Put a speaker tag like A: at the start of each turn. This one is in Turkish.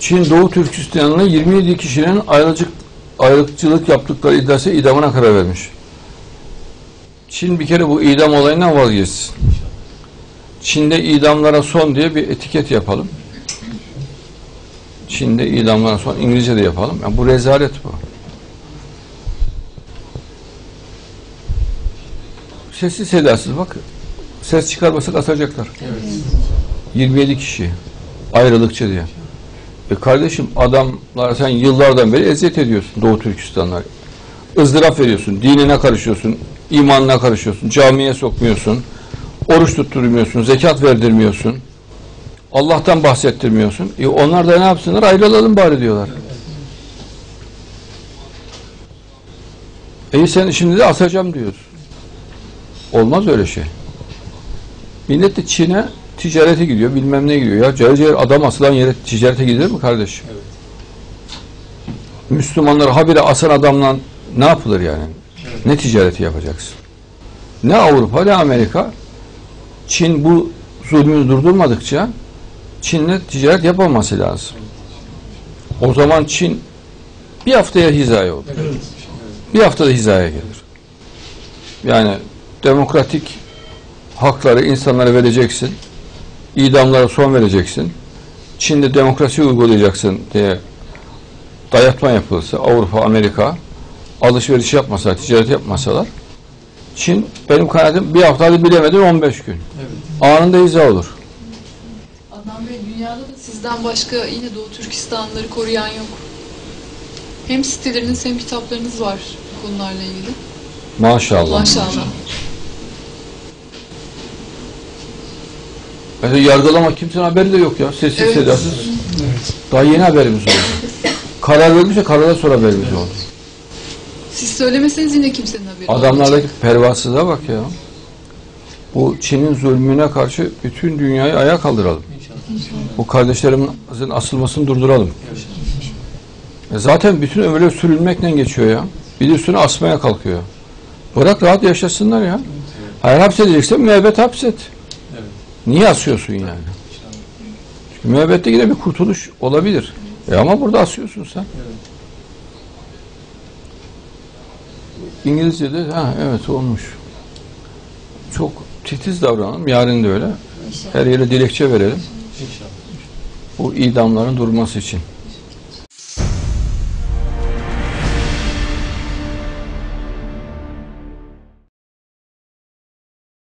A: Çin Doğu Türkistan'la 27 kişinin ayrılıcık, ayrılıkçılık yaptıkları iddiası idamına karar vermiş. Çin bir kere bu idam olayından vazgeçsin. Çin'de idamlara son diye bir etiket yapalım. Çin'de idamlara son. İngilizce de yapalım. Yani bu rezalet bu. Sessiz sedasız bak. Ses çıkarmasak asacaklar. 27 kişi. Ayrılıkçı diye. E kardeşim adamlar sen yıllardan beri eziyet ediyorsun Doğu Türkistanlar. ızdırap veriyorsun. Dinine karışıyorsun. imanına karışıyorsun. Camiye sokmuyorsun. Oruç tutturmuyorsun. Zekat verdirmiyorsun. Allah'tan bahsettirmiyorsun. E onlar da ne yapsınlar? Ayrılalım bari diyorlar. E sen şimdi de asacağım diyorsun. Olmaz öyle şey. Millet de Çin'e ticarete gidiyor, bilmem ne gidiyor. Ya cayır cayır adam asılan yere ticarete gidilir mi kardeşim? Müslümanlar habire asan adamla ne yapılır yani? Ne ticareti yapacaksın? Ne Avrupa ne Amerika Çin bu zulmü durdurmadıkça Çin'le ticaret yapamaması lazım. O zaman Çin bir haftaya hizaya olur. Bir haftada hizaya gelir. Yani demokratik hakları insanlara vereceksin. İdamlara son vereceksin. Çin'de demokrasi uygulayacaksın diye dayatma yapılırsa Avrupa, Amerika alışveriş yapmasa, ticaret yapmasalar Çin benim kanaatim bir haftada bilemedin 15 gün. Anında hiza olur.
B: Adnan Bey dünyada da sizden başka yine Doğu Türkistanlıları koruyan yok. Hem siteleriniz hem kitaplarınız var bu konularla ilgili.
A: Maşallah.
B: Maşallah.
A: Mesela yargılama kimsenin haberi de yok ya. Sessiz
B: Evet.
A: sedasız. Daha yeni haberimiz oldu. Karar verilmişse karardan sonra haberimiz oldu.
B: Siz söylemeseniz yine kimsenin haberi.
A: Adamlardaki pervasızlığa bak ya. Bu Çin'in zulmüne karşı bütün dünyayı ayağa kaldıralım. Bu kardeşlerimizin asılmasını durduralım. E zaten bütün ömürler sürülmekle geçiyor ya. Bir de üstüne asmaya kalkıyor. Bırak rahat yaşasınlar ya. Hayır hapsedeceksen müebbet hapset. Niye asıyorsun yani? Çünkü müebbette yine bir kurtuluş olabilir. E ama burada asıyorsun sen. İngilizce'de ha evet olmuş. Çok titiz davranalım. Yarın da öyle. Her yere dilekçe verelim. Bu idamların durması için.